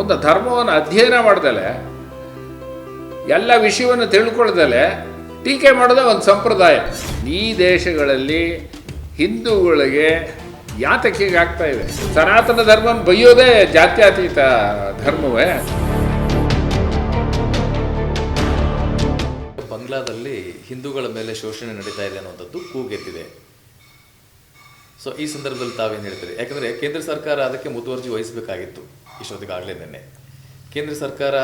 ಒಂದು ಧರ್ಮವನ್ನು ಅಧ್ಯಯನ ಮಾಡ್ದಲೆ, ಎಲ್ಲ ವಿಷಯವನ್ನು ತಿಳ್ಕೊಳ್ದಲೆ, ಟೀಕೆ ಮಾಡೋದೇ ಒಂದು ಸಂಪ್ರದಾಯ. ಈ ದೇಶಗಳಲ್ಲಿ ಹಿಂದೂಗಳಿಗೆ ಯಾತಕಿಗೆ ಆಗ್ತಾ ಇದೆ ಸನಾತನ ಧರ್ಮನ ಬೈಯೋದೇ ಜಾತ್ಯತೀತ ಧರ್ಮವೇ? ಬಂಗ್ಲಾದಲ್ಲಿ ಹಿಂದೂಗಳ ಮೇಲೆ ಶೋಷಣೆ ನಡೀತಾ ಇದೆ ಅನ್ನುವಂಥದ್ದು ಕೂಗೆತ್ತಿದೆ. ಸೊ ಈ ಸಂದರ್ಭದಲ್ಲಿ ತಾವೇನು ಹೇಳ್ತೀರಿ? ಯಾಕಂದರೆ ಕೇಂದ್ರ ಸರ್ಕಾರ ಅದಕ್ಕೆ ಮುತುವರ್ಜಿ ವಹಿಸಬೇಕಾಗಿತ್ತು. ಇಷ್ಟೊತ್ತಿಗಾಗಲೇ ನಿನ್ನೆ. ಕೇಂದ್ರ ಸರ್ಕಾರ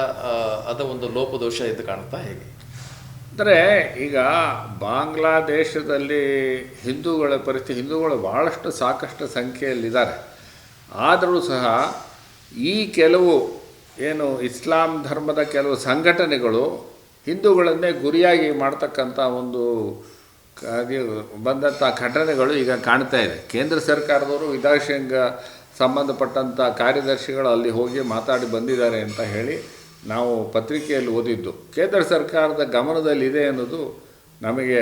ಅದ ಒಂದು ಲೋಪದೋಷ ಎಂದು ಕಾಣುತ್ತಾ ಹೇಗೆ? ಅಂದರೆ ಈಗ ಬಾಂಗ್ಲಾದೇಶದಲ್ಲಿ ಹಿಂದೂಗಳ ಪರಿಸ್ಥಿತಿ, ಹಿಂದೂಗಳು ಭಾಳಷ್ಟು ಸಾಕಷ್ಟು ಸಂಖ್ಯೆಯಲ್ಲಿದ್ದಾರೆ. ಆದರೂ ಸಹ ಈ ಕೆಲವು ಏನು ಇಸ್ಲಾಂ ಧರ್ಮದ ಕೆಲವು ಸಂಘಟನೆಗಳು ಹಿಂದೂಗಳನ್ನೇ ಗುರಿಯಾಗಿ ಮಾಡ್ತಕ್ಕಂಥ ಒಂದು ಬಂದಂಥ ಘಟನೆಗಳು ಈಗ ಕಾಣ್ತಾ ಇದೆ. ಕೇಂದ್ರ ಸರ್ಕಾರದವರು ವಿದೇಶಾಂಗ ಸಂಬಂಧಪಟ್ಟಂಥ ಕಾರ್ಯದರ್ಶಿಗಳು ಅಲ್ಲಿ ಹೋಗಿ ಮಾತಾಡಿ ಬಂದಿದ್ದಾರೆ ಅಂತ ಹೇಳಿ ನಾವು ಪತ್ರಿಕೆಯಲ್ಲಿ ಓದಿದ್ದು. ಕೇಂದ್ರ ಸರ್ಕಾರದ ಗಮನದಲ್ಲಿದೆ ಅನ್ನೋದು ನಮಗೆ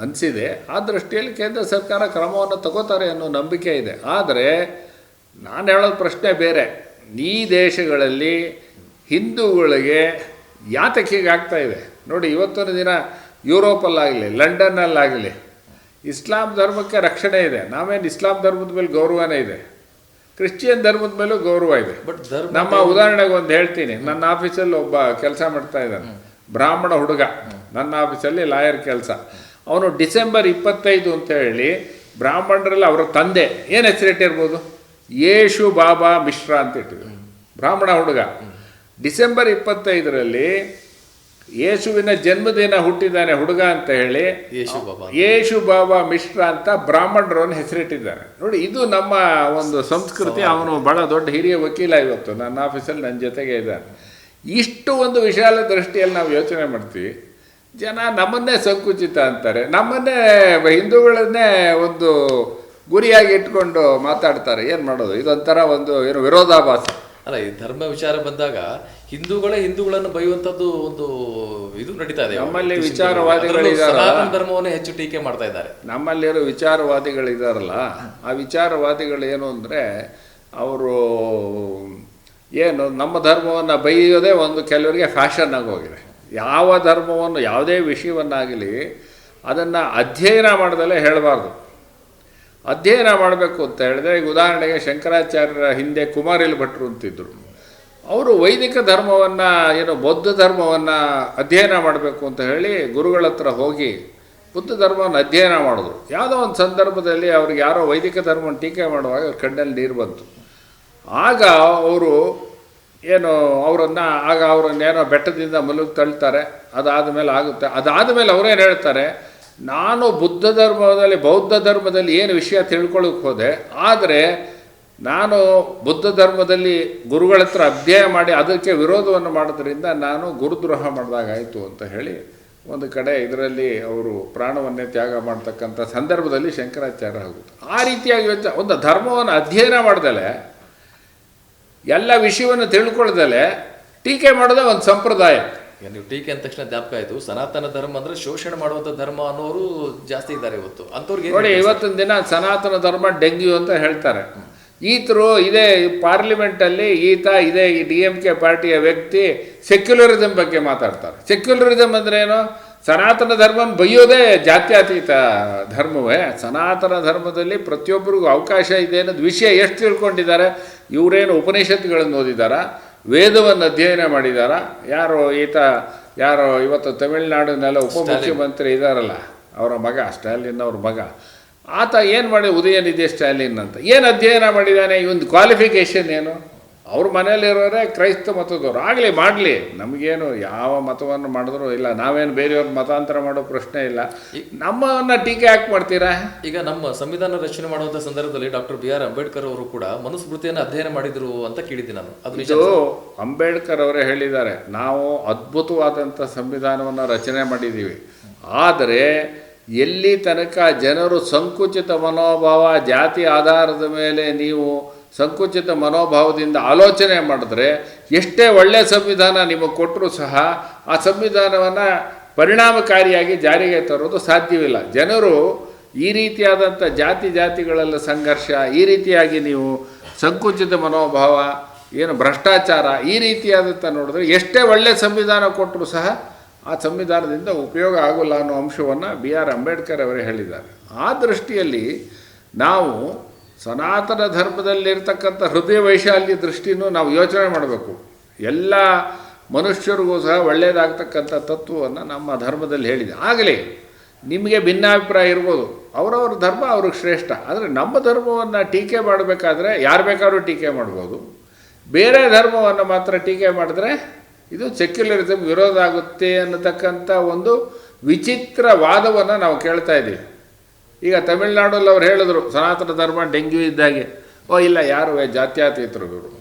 ಅನಿಸಿದೆ. ಆ ದೃಷ್ಟಿಯಲ್ಲಿ ಕೇಂದ್ರ ಸರ್ಕಾರ ಕ್ರಮವನ್ನು ತಗೋತಾರೆ ಅನ್ನೋ ನಂಬಿಕೆ ಇದೆ. ಆದರೆ ನಾನು ಹೇಳೋದು ಪ್ರಶ್ನೆ ಬೇರೆ. ಈ ದೇಶಗಳಲ್ಲಿ ಹಿಂದೂಗಳಿಗೆ ಯಾತಕಿಗಾಗ್ತಾ ಇದೆ? ನೋಡಿ ಇವತ್ತಿನ ದಿನ ಯುರೋಪಲ್ಲಾಗಲಿ, ಲಂಡನ್ನಲ್ಲಾಗಲಿ, ಇಸ್ಲಾಂ ಧರ್ಮಕ್ಕೆ ರಕ್ಷಣೆ ಇದೆ. ನಾವೇನು ಇಸ್ಲಾಂ ಧರ್ಮದ ಮೇಲೆ ಗೌರವನೇ ಇದೆ? ಕ್ರಿಶ್ಚಿಯನ್ ಧರ್ಮದ ಮೇಲೂ ಗೌರವ ಇದೆ. ಬಟ್ ನಮ್ಮ ಉದಾಹರಣೆಗೆ ಒಂದು ಹೇಳ್ತೀನಿ. ನನ್ನ ಆಫೀಸಲ್ಲಿ ಒಬ್ಬ ಕೆಲಸ ಮಾಡ್ತಾ ಇದ್ದಾನೆ. ಬ್ರಾಹ್ಮಣ ಹುಡುಗ. ನನ್ನ ಆಫೀಸಲ್ಲಿ ಲಾಯರ್ ಕೆಲಸ. ಅವನು ಡಿಸೆಂಬರ್ ಇಪ್ಪತ್ತೈದು ಅಂತ ಹೇಳಿ ಬ್ರಾಹ್ಮಣರಲ್ಲಿ ಅವರ ತಂದೆ. ಏನು ಹೆಸರಿಟ್ಟಿರ್ಬೋದು ಯೇಶು ಬಾಬಾ ಮಿಶ್ರಾ ಅಂತ ಇಟ್ಟಿದ್ರು. ಬ್ರಾಹ್ಮಣ ಹುಡುಗ. ಡಿಸೆಂಬರ್ ಇಪ್ಪತ್ತೈದರಲ್ಲಿ ಯೇಸುವಿನ ಜನ್ಮದಿನ ಹುಟ್ಟಿದ್ದಾನೆ ಹುಡುಗ ಅಂತ ಹೇಳಿ ಯೇಸು ಬಾಬಾ. ಯೇಸು ಬಾಬಾ ಮಿಶ್ರಾ ಅಂತ ಬ್ರಾಹ್ಮಣರನ್ನು ಹೆಸರಿಟ್ಟಿದ್ದಾರೆ. ನೋಡಿ ಇದು ನಮ್ಮ ಒಂದು ಸಂಸ್ಕೃತಿ ಅವನು ಬಹಳ ದೊಡ್ಡ ಹಿರಿಯ ವಕೀಲ ಇವತ್ತು ನನ್ನ ಆಫೀಸಲ್ಲಿ ನನ್ನ ಜೊತೆಗೆ ಇದ್ದಾನೆ ಇಷ್ಟು ಒಂದು ವಿಶಾಲ ದೃಷ್ಟಿಯಲ್ಲಿ ನಾವು ಯೋಚನೆ ಮಾಡ್ತೀವಿ. ಜನ ನಮ್ಮನ್ನೇ ಸಂಕುಚಿತ ಅಂತಾರೆ. ನಮ್ಮನ್ನೇ ಹಿಂದೂಗಳನ್ನೇ ಒಂದು ಗುರಿಯಾಗಿ ಇಟ್ಕೊಂಡು ಮಾತಾಡ್ತಾರೆ. ಏನು ಮಾಡೋದು? ಇದೊಂಥರ ಒಂದು ಏನು ವಿರೋಧಾಭಾಸ. ಅಲ್ಲ ಈ ಧರ್ಮ ವಿಚಾರ ಬಂದಾಗ ಹಿಂದೂಗಳೇ ಹಿಂದೂಗಳನ್ನು ಬೈಯುವಂಥದ್ದು ಒಂದು ಇದು ನಡೀತಾ ಇದೆ. ನಮ್ಮಲ್ಲಿ ವಿಚಾರವಾದಿಗಳು ವಿಚಾರವಾದಿಗಳಿದಾರಲ್ಲ. ಸನಾತನ ಧರ್ಮವನ್ನೇ ಹೆಚ್ಚು ಟೀಕೆ ಮಾಡ್ತಾ ಇದ್ದಾರೆ. ನಮ್ಮಲ್ಲಿರೋ ವಿಚಾರವಾದಿಗಳಿದಾರಲ್ಲ ಆ ವಿಚಾರವಾದಿಗಳು ಏನು ಅಂದರೆ ಅವರು ಏನು ನಮ್ಮ ಧರ್ಮವನ್ನು ಬೈಯೋದೇ ಒಂದು ಕೆಲವರಿಗೆ ಫ್ಯಾಷನ್ ಆಗೋಗಿದೆ ಯಾವ ಧರ್ಮವನ್ನು ಯಾವುದೇ ವಿಷಯವನ್ನಾಗಲಿ ಅದನ್ನು ಅಧ್ಯಯನ ಮಾಡ್ದಲೇ ಹೇಳಬಾರ್ದು. ಅಧ್ಯಯನ ಮಾಡಬೇಕು ಅಂತ ಹೇಳಿದ್ರೆ ಈಗ ಉದಾಹರಣೆಗೆ ಶಂಕರಾಚಾರ್ಯರ ಹಿಂದೆ ಕುಮಾರಿಲ್ ಭಟ್ರು ಅಂತಿದ್ರು. ಅವರು ವೈದಿಕ ಧರ್ಮವನ್ನು, ಏನು ಬೌದ್ಧ ಧರ್ಮವನ್ನು ಅಧ್ಯಯನ ಮಾಡಬೇಕು ಅಂತ ಹೇಳಿ ಗುರುಗಳ ಹತ್ರ ಹೋಗಿ ಬುದ್ಧ ಧರ್ಮವನ್ನು ಅಧ್ಯಯನ ಮಾಡಿದ್ರು. ಯಾವುದೋ ಒಂದು ಸಂದರ್ಭದಲ್ಲಿ ಅವ್ರಿಗೆ ಯಾರೋ ವೈದಿಕ ಧರ್ಮವನ್ನು ಟೀಕೆ ಮಾಡುವಾಗ ಅವ್ರ ಕಣ್ಣಲ್ಲಿ ನೀರು ಬಂತು. ಆಗ ಅವರು ಏನು ಅವರನ್ನು, ಆಗ ಅವರನ್ನೇನೋ ಬೆಟ್ಟದಿಂದ ಮಲಗಿ ತಳ್ತಾರೆ, ಅದಾದ ಮೇಲೆ ಆಗುತ್ತೆ. ಅದಾದ ಮೇಲೆ ಅವರೇನು ಹೇಳ್ತಾರೆ, ನಾನು ಬುದ್ಧ ಧರ್ಮದಲ್ಲಿ, ಬೌದ್ಧ ಧರ್ಮದಲ್ಲಿ ಏನು ವಿಷಯ ತಿಳ್ಕೊಳ್ಳೋಕೆ ಹೋದೆ, ಆದರೆ ನಾನು ಬುದ್ಧ ಧರ್ಮದಲ್ಲಿ ಗುರುಗಳ ಹತ್ರ ಅಧ್ಯಯನ ಮಾಡಿ ಅದಕ್ಕೆ ವಿರೋಧವನ್ನು ಮಾಡೋದ್ರಿಂದ ನಾನು ಗುರುದ್ರೋಹ ಮಾಡಿದಾಗಾಯಿತು ಅಂತ ಹೇಳಿ ಒಂದು ಕಡೆ ಇದರಲ್ಲಿ ಅವರು ಪ್ರಾಣವನ್ನೇ ತ್ಯಾಗ ಮಾಡ್ತಕ್ಕಂಥ ಸಂದರ್ಭದಲ್ಲಿ ಶಂಕರಾಚಾರ್ಯ ಆಗುತ್ತೆ ಆ ರೀತಿಯಾಗಿ ಯೋಚನೆ ಒಂದು ಧರ್ಮವನ್ನು ಅಧ್ಯಯನ ಮಾಡ್ದಲೆ ಎಲ್ಲ ವಿಷಯವನ್ನು ತಿಳ್ಕೊಳ್ದಲೆ ಟೀಕೆ ಮಾಡೋದೇ ಒಂದು ಸಂಪ್ರದಾಯ. ನೀವು ಟೀಕೆ ಅಂದ ತಕ್ಷಣ ಜ್ಞಾಪಕ ಆಯಿತು. ಸನಾತನ ಧರ್ಮ ಅಂದರೆ ಶೋಷಣೆ ಮಾಡುವಂಥ ಧರ್ಮ ಅನ್ನೋರು ಜಾಸ್ತಿ ಇದ್ದಾರೆ ಇವತ್ತು. ಅಂಥವ್ರಿಗೆ ನೋಡಿ ಇವತ್ತಿನ ದಿನ ಸನಾತನ ಧರ್ಮ ಡೆಂಗ್ಯೂ ಅಂತ ಹೇಳ್ತಾರೆ. ಈತರು ಇದೇ ಪಾರ್ಲಿಮೆಂಟಲ್ಲಿ ಈತ, ಇದೇ ಈ ಡಿ ಎಂ ಕೆ ಪಾರ್ಟಿಯ ವ್ಯಕ್ತಿ ಸೆಕ್ಯುಲರಿಸಮ್ ಬಗ್ಗೆ ಮಾತಾಡ್ತಾರೆ. ಸೆಕ್ಯುಲರಿಸಮ್ ಅಂದ್ರೆ ಏನು? ಸನಾತನ ಧರ್ಮಂ ಬೈಯೋದೇ ಜಾತ್ಯತೀತ ಧರ್ಮವೇ. ಸನಾತನ ಧರ್ಮದಲ್ಲಿ ಪ್ರತಿಯೊಬ್ಬರಿಗೂ ಅವಕಾಶ ಇದೆ ಅನ್ನೋದು ವಿಷಯ ಎಷ್ಟು ತಿಳ್ಕೊಂಡಿದ್ದಾರೆ? ಇವರೇನು ಉಪನಿಷತ್ತುಗಳನ್ನು ಓದಿದಾರಾ ವೇದವನ್ನು ಅಧ್ಯಯನ ಮಾಡಿದಾರ ಯಾರು ಈತ, ಯಾರು ಇವತ್ತು ತಮಿಳುನಾಡಿನೆಲ್ಲ ಉಪಮುಖ್ಯಮಂತ್ರಿ ಇದ್ದಾರಲ್ಲ ಅವರ ಮಗ ಸ್ಟಾಲಿನ್ ಅವ್ರ ಮಗ. ಆತ ಏನು ಮಾಡಿ ಉದಯನಿಧಿ ಸ್ಟ್ಯಾಲಿನ್ ಅಂತ? ಏನು ಅಧ್ಯಯನ ಮಾಡಿದ್ದಾನೆ ಇವನ್ ಕ್ವಾಲಿಫಿಕೇಷನ್ ಏನು? ಅವ್ರ ಮನೇಲಿರೋರೇ ಕ್ರೈಸ್ತ ಮತದವ್ರು. ಆಗಲಿ ಮಾಡಲಿ. ನಮಗೇನು ಯಾವ ಮತವನ್ನು ಮಾಡಿದ್ರು ಇಲ್ಲ. ನಾವೇನು ಬೇರೆಯವ್ರ ಮತಾಂತರ ಮಾಡೋ ಪ್ರಶ್ನೆ ಇಲ್ಲ. ನಮ್ಮನ್ನ ಟೀಕೆ ಯಾಕೆ ಮಾಡ್ತೀರಾ? ಈಗ ನಮ್ಮ ಸಂವಿಧಾನ ರಚನೆ ಮಾಡುವಂಥ ಸಂದರ್ಭದಲ್ಲಿ ಡಾಕ್ಟರ್ ಬಿ ಆರ್ ಅಂಬೇಡ್ಕರ್ ಅವರು ಕೂಡ ಮನುಸ್ಮೃತಿಯನ್ನು ಅಧ್ಯಯನ ಮಾಡಿದ್ರು ಅಂತ ಕೇಳಿದ್ದೆ ನಾನು. ಅದು ಇದು ಅಂಬೇಡ್ಕರ್ ಅವರೇ ಹೇಳಿದ್ದಾರೆ. ನಾವು ಅದ್ಭುತವಾದಂಥ ಸಂವಿಧಾನವನ್ನು ರಚನೆ ಮಾಡಿದ್ದೀವಿ ಆದರೆ ಎಲ್ಲಿ ತನಕ ಜನರು ಸಂಕುಚಿತ ಮನೋಭಾವ, ಜಾತಿ ಆಧಾರದ ಮೇಲೆ ನೀವು ಸಂಕುಚಿತ ಮನೋಭಾವದಿಂದ ಆಲೋಚನೆ ಮಾಡಿದ್ರೆ ಎಷ್ಟೇ ಒಳ್ಳೆಯ ಸಂವಿಧಾನ ನಿಮಗೆ ಕೊಟ್ಟರೂ ಸಹ ಆ ಸಂವಿಧಾನವನ್ನು ಪರಿಣಾಮಕಾರಿಯಾಗಿ ಜಾರಿಗೆ ತರೋದು ಸಾಧ್ಯವಿಲ್ಲ. ಜನರು ಈ ರೀತಿಯಾದಂಥ ಜಾತಿ ಜಾತಿಗಳೆಲ್ಲ ಸಂಘರ್ಷ, ಈ ರೀತಿಯಾಗಿ ನೀವು ಸಂಕುಚಿತ ಮನೋಭಾವ, ಏನು ಭ್ರಷ್ಟಾಚಾರ ಈ ರೀತಿಯಾದಂಥ ನೋಡಿದ್ರೆ ಎಷ್ಟೇ ಒಳ್ಳೆಯ ಸಂವಿಧಾನ ಕೊಟ್ಟರು ಸಹ ಆ ಸಂವಿಧಾನದಿಂದ ಉಪಯೋಗ ಆಗೋಲ್ಲ ಅನ್ನೋ ಅಂಶವನ್ನು ಬಿ ಆರ್ ಅಂಬೇಡ್ಕರ್ ಅವರೇ ಹೇಳಿದ್ದಾರೆ. ಆ ದೃಷ್ಟಿಯಲ್ಲಿ ನಾವು ಸನಾತನ ಧರ್ಮದಲ್ಲಿರ್ತಕ್ಕಂಥ ಹೃದಯ ವೈಶಾಲ್ಯ ದೃಷ್ಟಿನೂ ನಾವು ಯೋಚನೆ ಮಾಡಬೇಕು. ಎಲ್ಲ ಮನುಷ್ಯರಿಗೂ ಸಹ ಒಳ್ಳೆಯದಾಗ್ತಕ್ಕಂಥ ತತ್ವವನ್ನು ನಮ್ಮ ಧರ್ಮದಲ್ಲಿ ಹೇಳಿದೆ. ಆಗಲಿ ನಿಮಗೆ ಭಿನ್ನಾಭಿಪ್ರಾಯ ಇರ್ಬೋದು. ಅವರವ್ರ ಧರ್ಮ ಅವ್ರಿಗೆ ಶ್ರೇಷ್ಠ. ಆದರೆ ನಮ್ಮ ಧರ್ಮವನ್ನು ಟೀಕೆ ಮಾಡಬೇಕಾದ್ರೆ ಯಾರು ಬೇಕಾದ್ರೂ ಟೀಕೆ ಮಾಡ್ಬೋದು. ಬೇರೆ ಧರ್ಮವನ್ನು ಮಾತ್ರ ಟೀಕೆ ಮಾಡಿದ್ರೆ ಇದು ಸೆಕ್ಯುಲರಿಸಮ್ ವಿರೋಧ ಆಗುತ್ತೆ ಅನ್ನತಕ್ಕಂಥ ಒಂದು ವಿಚಿತ್ರ ವಾದವನ್ನು ನಾವು ಕೇಳ್ತಾ ಇದ್ದೀವಿ. ಈಗ ತಮಿಳ್ನಾಡಲ್ಲಿ ಅವ್ರು ಹೇಳಿದ್ರು, ಸನಾತನ ಧರ್ಮ ಡೆಂಗ್ಯೂ ಇದ್ದಾಗೆ. ಓ, ಇಲ್ಲ, ಯಾರು ಜಾತ್ಯಾತೀತರು ಇವರು?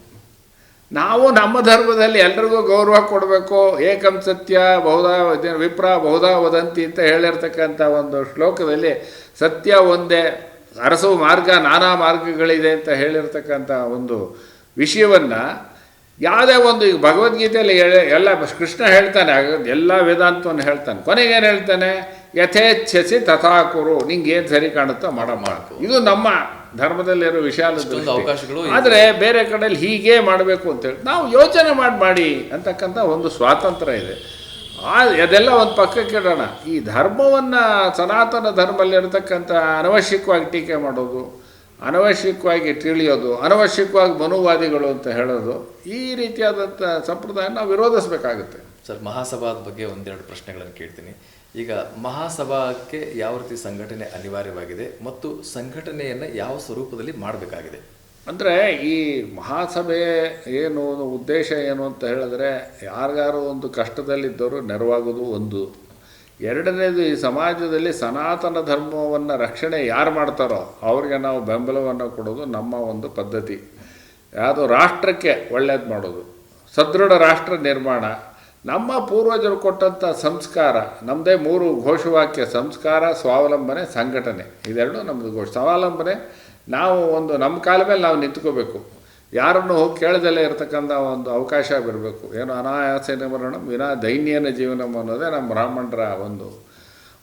ನಾವು ನಮ್ಮ ಧರ್ಮದಲ್ಲಿ ಎಲ್ರಿಗೂ ಗೌರವ ಕೊಡಬೇಕು. ಏಕಂ ಸತ್ಯ ಬಹುಧಾ ವಿಪ್ರ ಬಹುಧಾ ವದಂತಿ ಅಂತ ಹೇಳಿರ್ತಕ್ಕಂಥ ಒಂದು ಶ್ಲೋಕದಲ್ಲಿ ಸತ್ಯ ಒಂದೇ, ಅರಸು ಮಾರ್ಗ ನಾನಾ ಮಾರ್ಗಗಳಿದೆ ಅಂತ ಹೇಳಿರ್ತಕ್ಕಂಥ ಒಂದು ವಿಷಯವನ್ನು ಯಾವುದೇ ಒಂದು ಈಗ ಭಗವದ್ಗೀತೆಯಲ್ಲಿ ಎಲ್ಲ ಕೃಷ್ಣ ಹೇಳ್ತಾನೆ ಎಲ್ಲ ವೇದಾಂತವನ್ನು ಹೇಳ್ತಾನೆ. ಕೊನೆಗೇನು ಹೇಳ್ತಾನೆ? ಯಥೇಚ್ಛಸಿ ತಥಾಕುರು ನಿಂಗೆ ಏನು ಸರಿ ಕಾಣುತ್ತೋ ಮಾಡ ಮಾಡು. ಇದು ನಮ್ಮ ಧರ್ಮದಲ್ಲಿರೋ ವಿಶಾಲ ಅವಕಾಶಗಳು ಆದರೆ ಬೇರೆ ಕಡೆಯಲ್ಲಿ ಹೀಗೆ ಮಾಡಬೇಕು ಅಂತೇಳಿ ನಾವು ಯೋಚನೆ ಮಾಡಿ ಮಾಡಿ ಅಂತಕ್ಕಂಥ ಒಂದು ಸ್ವಾತಂತ್ರ್ಯ ಇದೆ. ಆ ಅದೆಲ್ಲ ಒಂದು ಪಕ್ಕಕ್ಕೆ ಇಡೋಣ. ಈ ಧರ್ಮವನ್ನು ಸನಾತನ ಧರ್ಮದಲ್ಲಿರ್ತಕ್ಕಂಥ ಅನವಶ್ಯಕವಾಗಿ ಟೀಕೆ ಮಾಡೋದು ಅನವಶ್ಯಕವಾಗಿ ತಿಳಿಯೋದು ಅನವಶ್ಯಕವಾಗಿ ಮನುವಾದಿಗಳು ಅಂತ ಹೇಳೋದು ಈ ರೀತಿಯಾದಂಥ ಸಂಪ್ರದಾಯ ನಾವು ವಿರೋಧಿಸಬೇಕಾಗುತ್ತೆ. ಸರ್ ಮಹಾಸಭಾದ ಬಗ್ಗೆ ಒಂದೆರಡು ಪ್ರಶ್ನೆಗಳನ್ನು ಕೇಳ್ತೀನಿ. ಈಗ ಮಹಾಸಭಾಕ್ಕೆ ಯಾವ ರೀತಿ ಸಂಘಟನೆ ಅನಿವಾರ್ಯವಾಗಿದೆ ಮತ್ತು ಸಂಘಟನೆಯನ್ನು ಯಾವ ಸ್ವರೂಪದಲ್ಲಿ ಮಾಡಬೇಕಾಗಿದೆ? ಅಂದರೆ ಈ ಮಹಾಸಭೆ ಏನು ಉದ್ದೇಶ ಏನು ಅಂತ ಹೇಳಿದ್ರೆ ಯಾರಿಗಾರು ಒಂದು ಕಷ್ಟದಲ್ಲಿದ್ದವರು ನೆರವಾಗೋದು ಒಂದು. ಎರಡನೇದು ಈ ಸಮಾಜದಲ್ಲಿ ಸನಾತನ ಧರ್ಮವನ್ನು ರಕ್ಷಣೆ ಯಾರು ಮಾಡ್ತಾರೋ ಅವ್ರಿಗೆ ನಾವು ಬೆಂಬಲವನ್ನು ಕೊಡೋದು ನಮ್ಮ ಒಂದು ಪದ್ಧತಿ. ಯಾವುದು ರಾಷ್ಟ್ರಕ್ಕೆ ಒಳ್ಳೇದು ಮಾಡೋದು. ಸದೃಢ ರಾಷ್ಟ್ರ ನಿರ್ಮಾಣ. ನಮ್ಮ ಪೂರ್ವಜರು ಕೊಟ್ಟಂಥ ಸಂಸ್ಕಾರ ನಮ್ಮದೇ ಮೂರು ಘೋಷವಾಕ್ಯ, ಸಂಸ್ಕಾರ, ಸ್ವಾವಲಂಬನೆ, ಸಂಘಟನೆ. ಇದೆರಡು ನಮ್ಮದು ಘೋಷ, ಸ್ವಾವಲಂಬನೆ. ನಾವು ಒಂದು ನಮ್ಮ ಕಾಲ ಮೇಲೆ ನಾವು ನಿಂತ್ಕೋಬೇಕು. ಯಾರನ್ನು ಹೋಗಿ ಕೇಳದಲ್ಲೇ ಇರತಕ್ಕಂಥ ಒಂದು ಅವಕಾಶ ಬರಬೇಕು ಏನು ಅನಾಯಾಸೇನ ಮರಣ ವಿನಾ ದೈನ್ಯನ ಜೀವನಂ ಅನ್ನೋದೇ ನಮ್ಮ ಬ್ರಾಹ್ಮಣರ ಒಂದು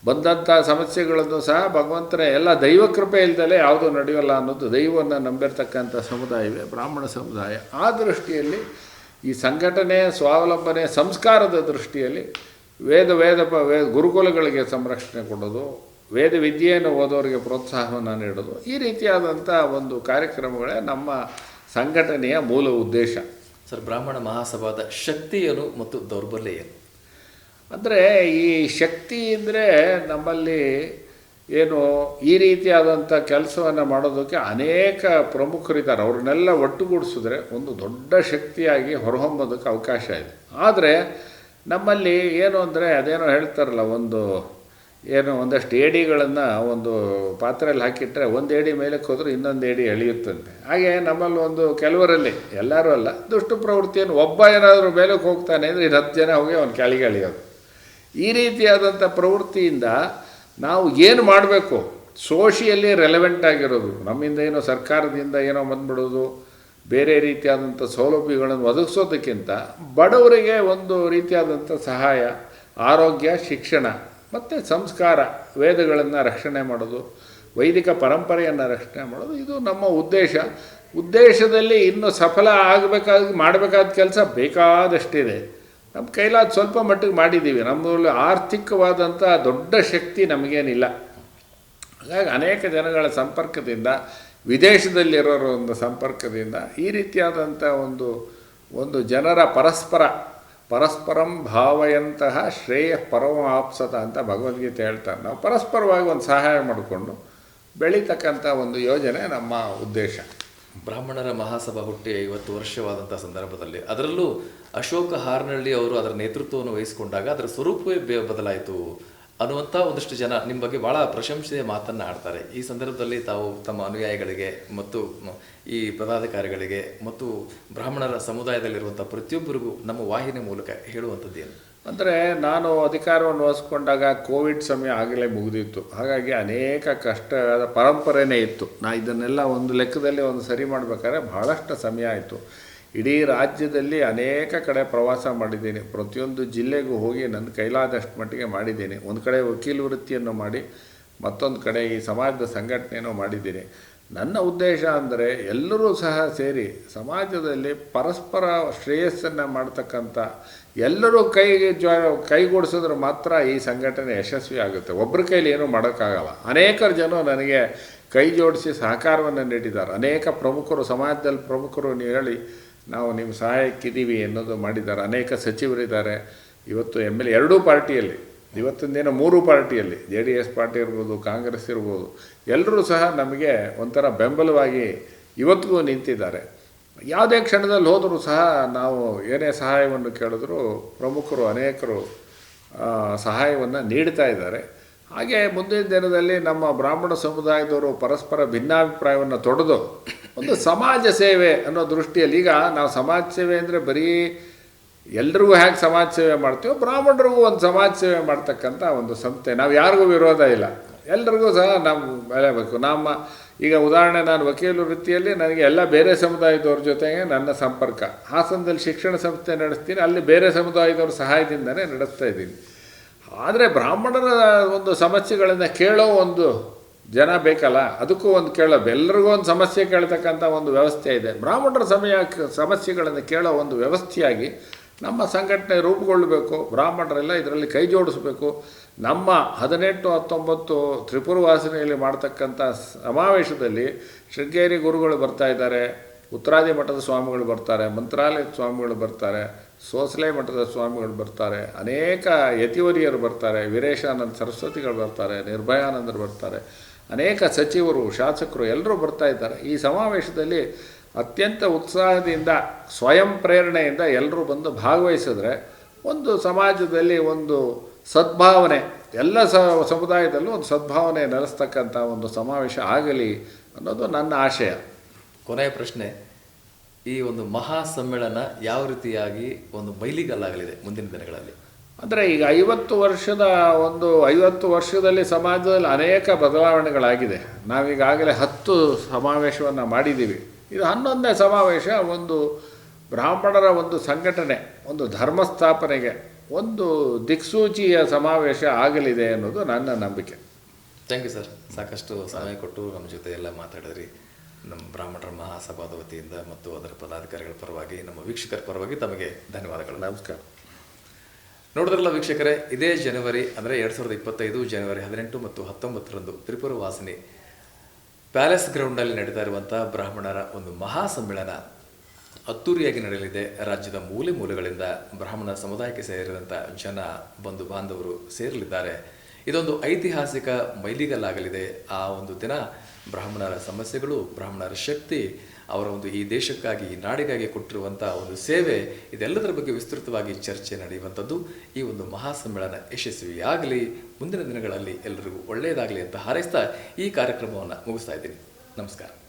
ಬಂದಂಥ ಸಮಸ್ಯೆಗಳನ್ನು ಸಹ ಭಗವಂತನೇ ಎಲ್ಲ ದೈವ ಕೃಪೆ ಇಲ್ದಲೇ ಯಾವುದೂ ನಡೆಯೋಲ್ಲ ಅನ್ನೋದು ದೈವವನ್ನು ನಂಬಿರ್ತಕ್ಕಂಥ ಸಮುದಾಯವೇ, ಬ್ರಾಹ್ಮಣ ಸಮುದಾಯ. ಆ ದೃಷ್ಟಿಯಲ್ಲಿ ಈ ಸಂಘಟನೆ, ಸ್ವಾವಲಂಬನೆ, ಸಂಸ್ಕಾರದ ದೃಷ್ಟಿಯಲ್ಲಿ ವೇದ ವೇದ ಪ ವೇ ಗುರುಕುಲಗಳಿಗೆ ಸಂರಕ್ಷಣೆ ಕೊಡೋದು, ವೇದ ವಿದ್ಯೆಯನ್ನು ಓದೋರಿಗೆ ಪ್ರೋತ್ಸಾಹವನ್ನು ನೀಡೋದು, ಈ ರೀತಿಯಾದಂಥ ಒಂದು ಕಾರ್ಯಕ್ರಮಗಳೇ ನಮ್ಮ ಸಂಘಟನೆಯ ಮೂಲ ಉದ್ದೇಶ. ಸರ್ ಬ್ರಾಹ್ಮಣ ಮಹಾಸಭಾದ ಶಕ್ತಿ ಏನು ಮತ್ತು ದೌರ್ಬಲ್ಯ ಏನು? ಅಂದರೆ ಈ ಶಕ್ತಿ ಇದ್ದರೆ ನಮ್ಮಲ್ಲಿ ಏನು ಈ ರೀತಿಯಾದಂಥ ಕೆಲಸವನ್ನು ಮಾಡೋದಕ್ಕೆ ಅನೇಕ ಪ್ರಮುಖರಿದ್ದಾರೆ. ಅವ್ರನ್ನೆಲ್ಲ ಒಟ್ಟುಗೂಡಿಸಿದ್ರೆ ಒಂದು ದೊಡ್ಡ ಶಕ್ತಿಯಾಗಿ ಹೊರಹೊಮ್ಮೋದಕ್ಕೆ ಅವಕಾಶ ಇದೆ. ಆದರೆ ನಮ್ಮಲ್ಲಿ ಏನು ಅಂದರೆ ಅದೇನೋ ಹೇಳ್ತಾರಲ್ಲ ಒಂದು ಏನು, ಒಂದಷ್ಟು ಏಡಿಗಳನ್ನು ಒಂದು ಪಾತ್ರೆಯಲ್ಲಿ ಹಾಕಿಟ್ಟರೆ ಒಂದು ಏಡಿ ಮೇಲಕ್ಕೆ ಹೋದ್ರೆ ಇನ್ನೊಂದು ಏಡಿ ಎಳೆಯುತ್ತಂತೆ. ಹಾಗೆ ನಮ್ಮಲ್ಲಿ ಒಂದು ಕೆಲವರಲ್ಲಿ, ಎಲ್ಲರೂ ಅಲ್ಲ, ದುಷ್ಟು ಪ್ರವೃತ್ತಿಯನ್ನು ಒಬ್ಬ ಏನಾದರೂ ಮೇಲಕ್ಕೆ ಹೋಗ್ತಾನೆ ಅಂದರೆ ಇನ್ನು ಹತ್ತು ಜನ ಹೋಗಿ ಅವನು ಕೆಳಗೆ ಎಳೆಯೋದು. ಈ ರೀತಿಯಾದಂಥ ಪ್ರವೃತ್ತಿಯಿಂದ ನಾವು ಏನು ಮಾಡಬೇಕು? ಸೋಷಿಯಲಿ ರೆಲೆವೆಂಟ್ ಆಗಿರೋದು. ನಮ್ಮಿಂದ ಏನೋ ಸರ್ಕಾರದಿಂದ ಏನೋ ಬಂದ್ಬಿಡೋದು, ಬೇರೆ ರೀತಿಯಾದಂಥ ಸೌಲಭ್ಯಗಳನ್ನು ಒದಗಿಸೋದಕ್ಕಿಂತ ಬಡವರಿಗೆ ಒಂದು ರೀತಿಯಾದಂಥ ಸಹಾಯ, ಆರೋಗ್ಯ, ಶಿಕ್ಷಣ ಮತ್ತು ಸಂಸ್ಕಾರ, ವೇದಗಳನ್ನು ರಕ್ಷಣೆ ಮಾಡೋದು, ವೈದಿಕ ಪರಂಪರೆಯನ್ನು ರಕ್ಷಣೆ ಮಾಡೋದು, ಇದು ನಮ್ಮ ಉದ್ದೇಶ. ಉದ್ದೇಶದಲ್ಲಿ ಇನ್ನೂ ಸಫಲ ಆಗಬೇಕಾದ, ಮಾಡಬೇಕಾದ ಕೆಲಸ ಬೇಕಾದಷ್ಟಿದೆ. ನಮ್ಮ ಕೈಲಾದ ಸ್ವಲ್ಪ ಮಟ್ಟಿಗೆ ಮಾಡಿದ್ದೀವಿ ನಮ್ಮಲ್ಲಿ ಆರ್ಥಿಕವಾದಂಥ ದೊಡ್ಡ ಶಕ್ತಿ ನಮಗೇನಿಲ್ಲ. ಹಾಗಾಗಿ ಅನೇಕ ಜನಗಳ ಸಂಪರ್ಕದಿಂದ, ವಿದೇಶದಲ್ಲಿರೋರ ಒಂದು ಸಂಪರ್ಕದಿಂದ ಈ ರೀತಿಯಾದಂಥ ಒಂದು ಒಂದು ಜನರ ಪರಸ್ಪರ ಪರಸ್ಪರಂ ಭಾವಯಂತಹ ಶ್ರೇಯ ಪರಮಾಪ್ಸತ ಅಂತ ಭಗವದ್ಗೀತೆ ಹೇಳ್ತಾರೆ. ನಾವು ಪರಸ್ಪರವಾಗಿ ಒಂದು ಸಹಾಯ ಮಾಡಿಕೊಂಡು ಬೆಳೀತಕ್ಕಂಥ ಒಂದು ಯೋಜನೆ ನಮ್ಮ ಉದ್ದೇಶ. ಬ್ರಾಹ್ಮಣರ ಮಹಾಸಭಾ ಹುಟ್ಟಿ ಐವತ್ತು ವರ್ಷವಾದಂಥ ಸಂದರ್ಭದಲ್ಲಿ ಅದರಲ್ಲೂ ಅಶೋಕ ಹಾರ್ನಳ್ಳಿ ಅವರು ಅದರ ನೇತೃತ್ವವನ್ನು ವಹಿಸಿಕೊಂಡಾಗ ಅದರ ಸ್ವರೂಪವೇ ಬದಲಾಯಿತು. ಅನ್ನುವಂಥ ಒಂದಷ್ಟು ಜನ ನಿಮ್ಮ ಬಗ್ಗೆ ಭಾಳ ಪ್ರಶಂಸೆಯ ಮಾತನ್ನು ಆಡ್ತಾರೆ. ಈ ಸಂದರ್ಭದಲ್ಲಿ ತಾವು ತಮ್ಮ ಅನುಯಾಯಿಗಳಿಗೆ ಮತ್ತು ಈ ಪದಾಧಿಕಾರಿಗಳಿಗೆ ಮತ್ತು ಬ್ರಾಹ್ಮಣರ ಸಮುದಾಯದಲ್ಲಿರುವಂಥ ಪ್ರತಿಯೊಬ್ಬರಿಗೂ ನಮ್ಮ ವಾಹಿನಿ ಮೂಲಕ ಹೇಳುವಂಥದ್ದು ಏನು? ಅಂದರೆ ನಾನು ಅಧಿಕಾರವನ್ನು ವಹಿಸ್ಕೊಂಡಾಗ ಕೋವಿಡ್ ಸಮಯ ಆಗಲೇ ಮುಗಿದಿತ್ತು. ಹಾಗಾಗಿ ಅನೇಕ ಕಷ್ಟದ ಪರಂಪರೆಯೇ ಇತ್ತು. ನಾ ಇದನ್ನೆಲ್ಲ ಒಂದು ಲೆಕ್ಕದಲ್ಲಿ ಒಂದು ಸರಿ ಮಾಡಬೇಕಾದ್ರೆ ಬಹಳಷ್ಟು ಸಮಯ ಆಯಿತು. ಇಡೀ ರಾಜ್ಯದಲ್ಲಿ ಅನೇಕ ಕಡೆ ಪ್ರವಾಸ ಮಾಡಿದ್ದೀನಿ. ಪ್ರತಿಯೊಂದು ಜಿಲ್ಲೆಗೂ ಹೋಗಿ ನನ್ನ ಕೈಲಾದಷ್ಟು ಮಟ್ಟಿಗೆ ಮಾಡಿದ್ದೀನಿ. ಒಂದು ಕಡೆ ವಕೀಲ ವೃತ್ತಿಯನ್ನು ಮಾಡಿ, ಮತ್ತೊಂದು ಕಡೆ ಈ ಸಮಾಜದ ಸಂಘಟನೆಯನ್ನು ಮಾಡಿದ್ದೀನಿ. ನನ್ನ ಉದ್ದೇಶ ಅಂದರೆ ಎಲ್ಲರೂ ಸಹ ಸೇರಿ ಸಮಾಜದಲ್ಲಿ ಪರಸ್ಪರ ಶ್ರೇಯಸ್ಸನ್ನು ಮಾಡ್ತಕ್ಕಂಥ, ಎಲ್ಲರೂ ಕೈಗೆ ಜ್ವ ಕೈಗೂಡಿಸಿದ್ರೆ ಮಾತ್ರ ಈ ಸಂಘಟನೆ ಯಶಸ್ವಿ ಆಗುತ್ತೆ. ಒಬ್ಬರ ಕೈಲಿ ಏನೂ ಮಾಡೋಕ್ಕಾಗಲ್ಲ. ಅನೇಕರು ಜನ ನನಗೆ ಕೈ ಜೋಡಿಸಿ ಸಹಕಾರವನ್ನು ನೀಡಿದ್ದಾರೆ. ಅನೇಕ ಪ್ರಮುಖರು, ಸಮಾಜದಲ್ಲಿ ಪ್ರಮುಖರು ಹೇಳಿ ನಾವು ನಿಮ್ಮ ಸಹಾಯಕ್ಕಿದ್ದೀವಿ ಅನ್ನೋದು ಮಾಡಿದ್ದಾರೆ. ಅನೇಕ ಸಚಿವರಿದ್ದಾರೆ. ಇವತ್ತು ಎಂ ಎಲ್ ಎರಡೂ ಪಾರ್ಟಿಯಲ್ಲಿ ಇವತ್ತಿನ ದಿನ ಮೂರು ಪಾರ್ಟಿಯಲ್ಲಿ, ಜೆ ಡಿ ಎಸ್ ಪಾರ್ಟಿ ಇರ್ಬೋದು, ಕಾಂಗ್ರೆಸ್ ಇರ್ಬೋದು, ಎಲ್ಲರೂ ಸಹ ನಮಗೆ ಒಂಥರ ಬೆಂಬಲವಾಗಿ ಇವತ್ತಿಗೂ ನಿಂತಿದ್ದಾರೆ. ಯಾವುದೇ ಕ್ಷಣದಲ್ಲಿ ಹೋದರೂ ಸಹ ನಾವು ಏನೇ ಸಹಾಯವನ್ನು ಕೇಳಿದ್ರು ಪ್ರಮುಖರು, ಅನೇಕರು ಸಹಾಯವನ್ನು ನೀಡ್ತಾ ಇದ್ದಾರೆ. ಹಾಗೆ ಮುಂದಿನ ದಿನದಲ್ಲಿ ನಮ್ಮ ಬ್ರಾಹ್ಮಣ ಸಮುದಾಯದವರು ಪರಸ್ಪರ ಭಿನ್ನಾಭಿಪ್ರಾಯವನ್ನು ತೊಡೆದು ಒಂದು ಸಮಾಜ ಸೇವೆ ಅನ್ನೋ ದೃಷ್ಟಿಯಲ್ಲಿ ಈಗ ನಾವು ಸಮಾಜ ಸೇವೆ ಅಂದರೆ ಬರೀ ಎಲ್ರಿಗೂ ಹೇಗೆ ಸಮಾಜ ಸೇವೆ ಮಾಡ್ತೀವೋ ಬ್ರಾಹ್ಮಣರಿಗೂ ಒಂದು ಸಮಾಜ ಸೇವೆ ಮಾಡ್ತಕ್ಕಂಥ ಒಂದು ಸಂಸ್ಥೆ. ನಾವು ಯಾರಿಗೂ ವಿರೋಧ ಇಲ್ಲ. ಎಲ್ರಿಗೂ ಸಹ ನಾವು ಬೆಳೆಯಬೇಕು. ನಮ್ಮ ಈಗ ಉದಾಹರಣೆ ನಾನು ವಕೀಲ ವೃತ್ತಿಯಲ್ಲಿ ನನಗೆ ಎಲ್ಲ ಬೇರೆ ಸಮುದಾಯದವ್ರ ಜೊತೆಗೆ ನನ್ನ ಸಂಪರ್ಕ. ಹಾಸನದಲ್ಲಿ ಶಿಕ್ಷಣ ಸಂಸ್ಥೆ ನಡೆಸ್ತೀನಿ, ಅಲ್ಲಿ ಬೇರೆ ಸಮುದಾಯದವ್ರ ಸಹಾಯದಿಂದನೇ ನಡೆಸ್ತಾ ಇದ್ದೀನಿ. ಆದರೆ ಬ್ರಾಹ್ಮಣರ ಒಂದು ಸಮಸ್ಯೆಗಳನ್ನು ಕೇಳೋ ಒಂದು ಜನ ಬೇಕಲ್ಲ? ಅದಕ್ಕೂ ಒಂದು ಕೇಳೋ ಎಲ್ಲರಿಗೂ ಒಂದು ಸಮಸ್ಯೆ ಕೇಳ್ತಕ್ಕಂಥ ಒಂದು ವ್ಯವಸ್ಥೆ ಇದೆ. ಬ್ರಾಹ್ಮಣರ ಸಮಯ, ಸಮಸ್ಯೆಗಳನ್ನು ಕೇಳೋ ಒಂದು ವ್ಯವಸ್ಥೆಯಾಗಿ ನಮ್ಮ ಸಂಘಟನೆ ರೂಪುಗೊಳ್ಳಬೇಕು. ಬ್ರಾಹ್ಮಣರೆಲ್ಲ ಇದರಲ್ಲಿ ಕೈ ಜೋಡಿಸಬೇಕು. ನಮ್ಮ ಹದಿನೆಂಟು, ಹತ್ತೊಂಬತ್ತು ತ್ರಿಪುರ ವಾಸನೆಯಲ್ಲಿ ಮಾಡ್ತಕ್ಕಂಥ ಸಮಾವೇಶದಲ್ಲಿ ಶೃಂಗೇರಿ ಗುರುಗಳು ಬರ್ತಾ ಇದ್ದಾರೆ. ಉತ್ತರಾದಿ ಮಠದ ಸ್ವಾಮಿಗಳು ಬರ್ತಾರೆ. ಮಂತ್ರಾಲಯದ ಸ್ವಾಮಿಗಳು ಬರ್ತಾರೆ. ಸೋಸಲೆ ಮಠದ ಸ್ವಾಮಿಗಳು ಬರ್ತಾರೆ. ಅನೇಕ ಯತಿವರಿಯರು ಬರ್ತಾರೆ. ವೀರೇಶಾನಂದ ಸರಸ್ವತಿಗಳು ಬರ್ತಾರೆ. ನಿರ್ಭಯಾನಂದರು ಬರ್ತಾರೆ. ಅನೇಕ ಸಚಿವರು, ಶಾಸಕರು ಎಲ್ಲರೂ ಬರ್ತಾ ಇದ್ದಾರೆ. ಈ ಸಮಾವೇಶದಲ್ಲಿ ಅತ್ಯಂತ ಉತ್ಸಾಹದಿಂದ, ಸ್ವಯಂ ಪ್ರೇರಣೆಯಿಂದ ಎಲ್ಲರೂ ಬಂದು ಭಾಗವಹಿಸಿದ್ರೆ ಒಂದು ಸಮಾಜದಲ್ಲಿ ಒಂದು ಸದ್ಭಾವನೆ, ಎಲ್ಲ ಸಮುದಾಯದಲ್ಲೂ ಒಂದು ಸದ್ಭಾವನೆ ನಡೆಸ್ತಕ್ಕಂಥ ಒಂದು ಸಮಾವೇಶ ಆಗಲಿ ಅನ್ನೋದು ನನ್ನ ಆಶಯ. ಕೊನೆಯ ಪ್ರಶ್ನೆ, ಈ ಒಂದು ಮಹಾ ಸಮ್ಮೇಳನ ಯಾವ ರೀತಿಯಾಗಿ ಒಂದು ಮೈಲಿಗಲ್ಲಾಗಲಿದೆ ಮುಂದಿನ ದಿನಗಳಲ್ಲಿ? ಅಂದರೆ ಈಗ ಐವತ್ತು ವರ್ಷದ ಒಂದು ಐವತ್ತು ವರ್ಷದಲ್ಲಿ ಸಮಾಜದಲ್ಲಿ ಅನೇಕ ಬದಲಾವಣೆಗಳಾಗಿದೆ. ನಾವೀಗಾಗಲೇ ಹತ್ತು ಸಮಾವೇಶವನ್ನು ಮಾಡಿದ್ದೀವಿ. ಇದು ಹನ್ನೊಂದನೇ ಸಮಾವೇಶ ಒಂದು ಬ್ರಾಹ್ಮಣರ ಒಂದು ಸಂಘಟನೆ ಒಂದು ಧರ್ಮ ಸ್ಥಾಪನೆಗೆ ಒಂದು ದಿಕ್ಸೂಚಿಯ ಸಮಾವೇಶ ಆಗಲಿದೆ ಅನ್ನೋದು ನನ್ನ ನಂಬಿಕೆ. ಥ್ಯಾಂಕ್ ಯು ಸರ್ ಸಾಕಷ್ಟು ಸಮಯ ಕೊಟ್ಟು ನಮ್ಮ ಜೊತೆ ಎಲ್ಲ ಮಾತಾಡಿದ್ರಿ. ನಮ್ಮ ಬ್ರಾಹ್ಮಣರ ಮಹಾಸಭಾದ ವತಿಯಿಂದ ಮತ್ತು ಅದರ ಪದಾಧಿಕಾರಿಗಳ ಪರವಾಗಿ ನಮ್ಮ ವೀಕ್ಷಕರ ಪರವಾಗಿ ತಮಗೆ ಧನ್ಯವಾದಗಳು. ನಮಸ್ಕಾರ. ನೋಡಿದ್ರಲ್ಲ ವೀಕ್ಷಕರೇ, ಇದೇ ಜನವರಿ ಅಂದರೆ ಎರಡು ಸಾವಿರದ ಇಪ್ಪತ್ತೈದು ಜನವರಿ ಹದಿನೆಂಟು ಮತ್ತು ಹತ್ತೊಂಬತ್ತರಂದು ತ್ರಿಪುರ ವಾಸಿನಿ ಪ್ಯಾಲೇಸ್ ಗ್ರೌಂಡಲ್ಲಿ ನಡೀತಾ ಇರುವಂಥ ಬ್ರಾಹ್ಮಣರ ಒಂದು ಮಹಾ ಸಮ್ಮೇಳನ ಅದ್ದೂರಿಯಾಗಿ ನಡೆಯಲಿದೆ. ರಾಜ್ಯದ ಮೂಲೆ ಮೂಲೆಗಳಿಂದ ಬ್ರಾಹ್ಮಣ ಸಮುದಾಯಕ್ಕೆ ಸೇರಿದಂಥ ಜನ, ಬಂಧು ಬಾಂಧವರು ಸೇರಲಿದ್ದಾರೆ. ಇದೊಂದು ಐತಿಹಾಸಿಕ ಮೈಲಿಗಲ್ಲಾಗಲಿದೆ. ಆ ಒಂದು ದಿನ ಬ್ರಾಹ್ಮಣರ ಸಮಸ್ಯೆಗಳು, ಬ್ರಾಹ್ಮಣರ ಶಕ್ತಿ ಅವರ ಒಂದು ಈ ದೇಶಕ್ಕಾಗಿ, ಈ ನಾಡಿಗಾಗಿ ಕೊಟ್ಟಿರುವಂಥ ಒಂದು ಸೇವೆ, ಇದೆಲ್ಲದರ ಬಗ್ಗೆ ವಿಸ್ತೃತವಾಗಿ ಚರ್ಚೆ ನಡೆಯುವಂಥದ್ದು ಈ ಒಂದು ಮಹಾಸಮ್ಮೇಳನ ಯಶಸ್ವಿಯಾಗಲಿ. ಮುಂದಿನ ದಿನಗಳಲ್ಲಿ ಎಲ್ಲರಿಗೂ ಒಳ್ಳೆಯದಾಗಲಿ ಅಂತ ಹಾರೈಸ್ತಾ ಈ ಕಾರ್ಯಕ್ರಮವನ್ನು ಮುಗಿಸ್ತಾ ಇದ್ದೀನಿ. ನಮಸ್ಕಾರ.